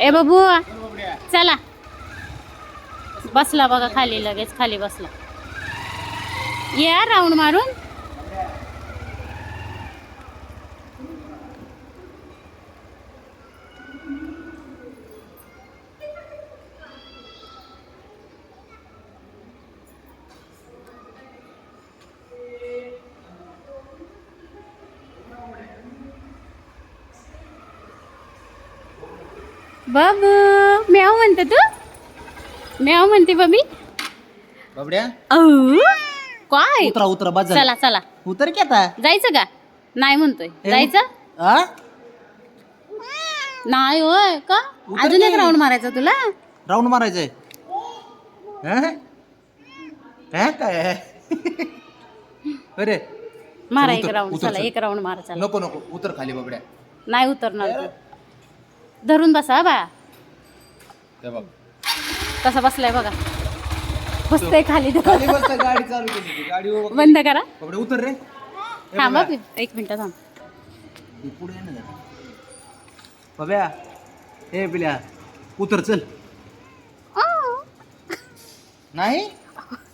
ए बाबू चला. बसला बघा खाली लगेच खाली बसला. या राऊंड मारून. बाबू म्याव म्हणते तू? म्याव म्हणते बाबी बाबड्या काय? उतरा उतरा बस चला चला. उतर की आता? जायचं का? नाही म्हणतोय? जायचं? हा नाही होय का? उतर अजून एक की. राऊंड मारायचा तुला? राऊंड मारायचंय. हा? हा काय? अरे. मारा एक उतर, राऊंड उतर, चला चल. एक राऊंड मारा चला. नको नको. उतर खाली बाबड्या. नाही उतरणार तू. धरून बसा बा. ते बघ. कसा बसलाय बघा. बसतोय खाली. गाडी चालू केली ती. गाडी उभं- बंद करा. उतर रे. थांबा. एक मिनिट थांब. हे पुढे. बाब्या ए पिल्या उतर चल. नाही?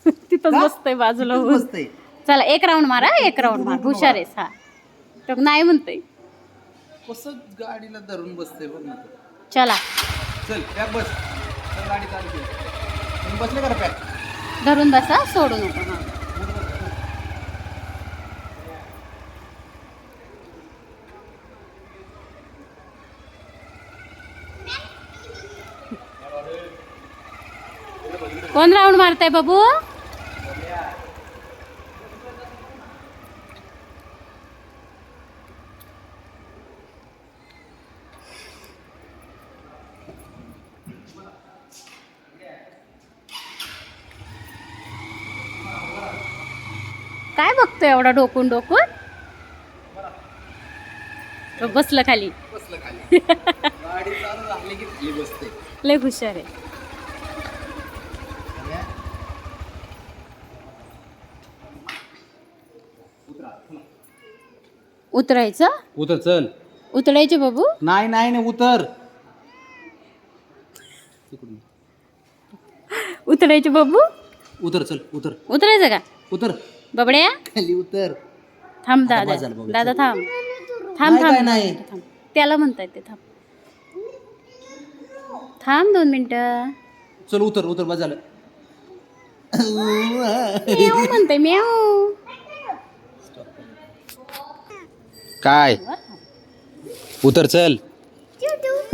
तिथं? बसतोय बाजूला. बसतंय. चला एक राऊंड मारा एक राऊंड मार. हुशार आहेस हा. तो नाही म्हणतोय. कसं गाडीला धरून बसतंय बघ ना. चला. चल पॅक बस. चल गाडी चालू केली तुम्ही बसले का पॅक? धरून बसा सोडू नको. हा. कोण राऊंड मारताय बाबू? काय बघतोय एवढा डोकून डोकून बसलं खाली. लय हुशार आहे. उतरायचं? उतर चल. उतरायचे बाबू? नाही नाही नाही उतर. उतरायचे बाबू? उतर चल उतर. उतरायचं का? उतर. बाबड्या? खाली उतर. थांब दादा. दादा थांब. थांब नाही काय थांब नाही. थांब त्याला म्हणताय ते थांब. थांब दोन मिनिटं. चल उतर उतर. बस झालं. म्हणते म्याव काय? उतर चल.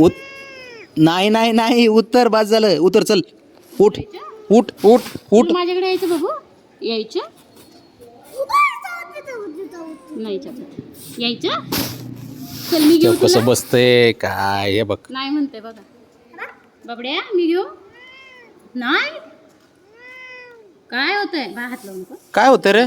उत नाही नाही नाही. उतर बस झालं. उतर चल. उठ. उठ उठ उठ. माझ्याकडे यायचं बाबू यायचं? नाही. यायचं? चल मी घेऊ तुला. कसं बसतंय काय हे बघ. नाही म्हणते बघा. बाबड्या मी घेऊ? नाही? काय होतंय? बा हात लावू नको काय होतं रे?